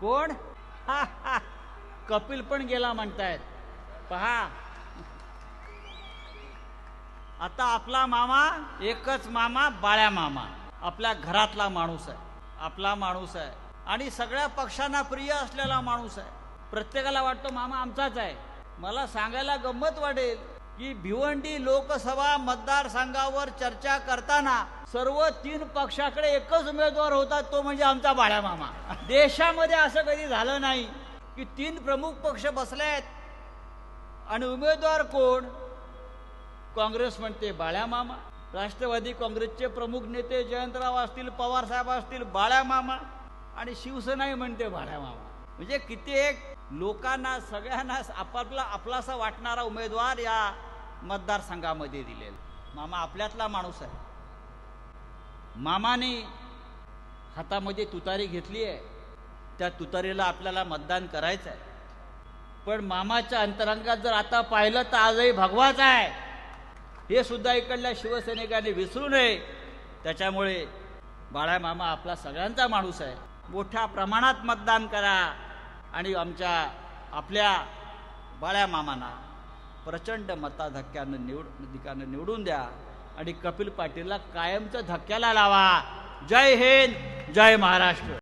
कोण? हा. कपिल पण गेला म्हणतायत. पहा. आता आपला मामा एकच मामा बाळ्या मामा. आपल्या घरातला माणूस आहे. आपला माणूस आहे. आणि सगळ्या पक्षांना प्रिय असलेला माणूस आहे. प्रत्येकाला वाटतो मामा आमचाच आहे. मला सांगायला गंमत वाटेल. की भिवंडी लोकसभा मतदारसंघावर चर्चा करताना सर्व तीन पक्षाकडे एकच उमेदवार होता तो म्हणजे आमचा बाळ्यामामा देशामध्ये असं कधी झालं नाही की तीन प्रमुख पक्ष बसलेत आणि उमेदवार कोण? काँग्रेस म्हणते बाळ्यामामा राष्ट्रवादी काँग्रेसचे प्रमुख नेते जयंतराव असतील पवार साहेब असतील बाळ्यामामा आणि शिवसेनाही म्हणते बाळ्यामामा म्हणजे किती एक लोकांना सगळ्यांना आपापला आपलासा वाटणारा उमेदवार या मतदारसंघामध्ये दिलेलं. मामा आपल्यातला माणूस आहे. मामाने हातामध्ये तुतारी घेतली आहे. त्या तुतारीला आपल्याला मतदान करायचं आहे. पण मामाच्या अंतरंगात जर आता पाहिलं तर आजही भगवाच आहे. हे सुद्धा इकडल्या शिवसैनिकांनी विसरू नये. त्याच्यामुळे बाळा मामा आपला सगळ्यांचा माणूस आहे. मोठ्या प्रमाणात मतदान करा आणि आमच्या आपल्या बाळ्या मामांना प्रचंड मताधक्क्यानं निवड निकानं निवडून द्या. आणि कपिल पाटीलला कायमचं धक्क्याला लावा. जय हिंद जय महाराष्ट्र.